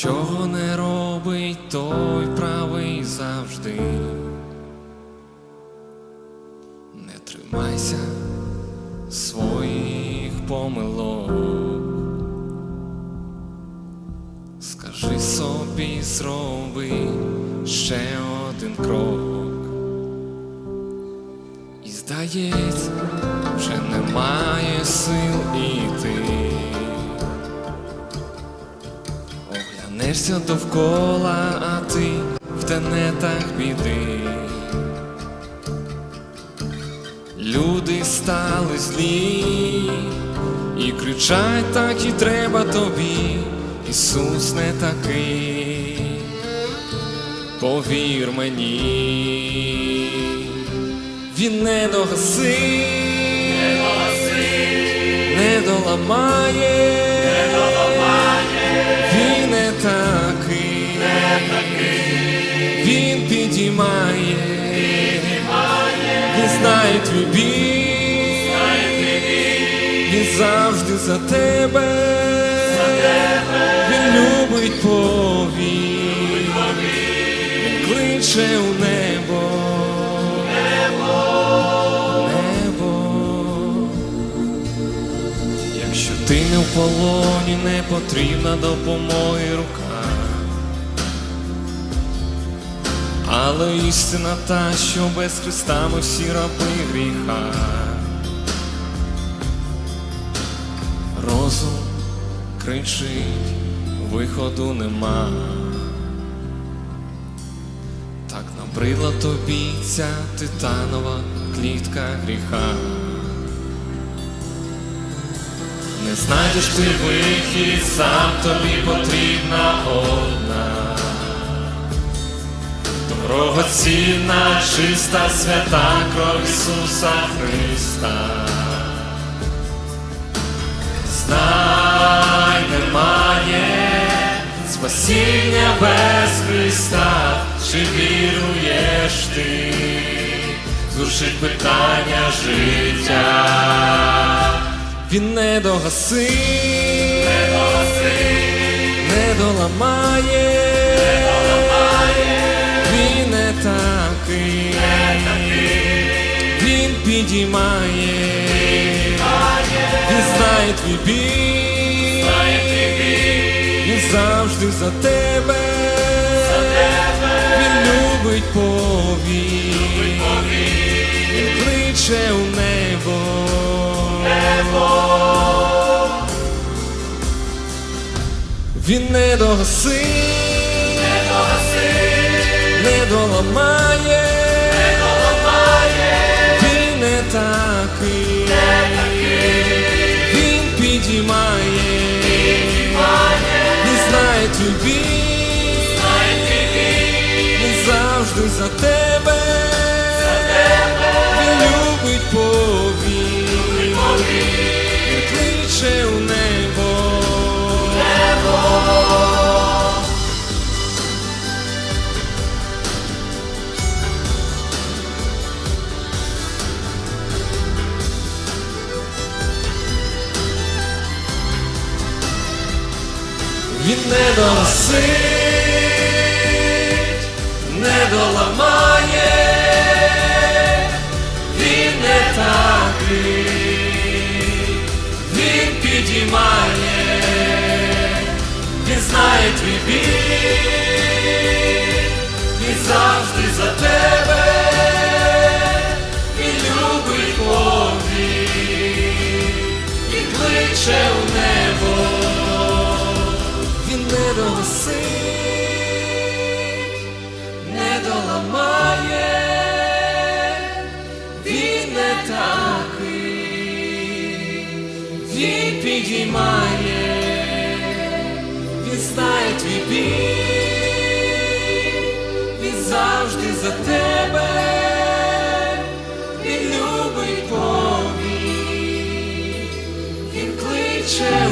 Чого не робить той правий завжди. Не тримайся своїх помилок. Скажи собі, зроби ще один крок. І здається, вже немає сил іти. Оглянешся довкола, а ти в тенетах біди. Люди стали злі і кричать, так і треба тобі. Ісус не такий, повір мені, Він не догасить, не доламає, твій біль, він завжди за тебе, він любить повір, він кличе у небо, небо. Якщо ти не в полоні, не потрібна допомоги рука. Але істина та, що без Христа ми всі раби гріха. Розум кричить, виходу нема. Так набридла тобі ця титанова клітка гріха. Не знайдеш ти вихід, сам тобі потрібна одна. Дорогоцінна, чиста, свята кров Ісуса Христа. Знай, немає спасіння без Христа, чи віруєш ти, зрушить питання життя. Він не догасить, не, не доламає, підіймає, він знає твій біль, він завжди за тебе, він любить повір, він кличе у небо. Він не догасить, не доламає, знає твій тобі, він завжди за тебе, він любить повір, не досить, не доламає, він не такий, він підіймає, він знає твій біль, він завжди за тебе, підіймає, він знає твій біль, він завжди за тебе, він любить повір, він кличе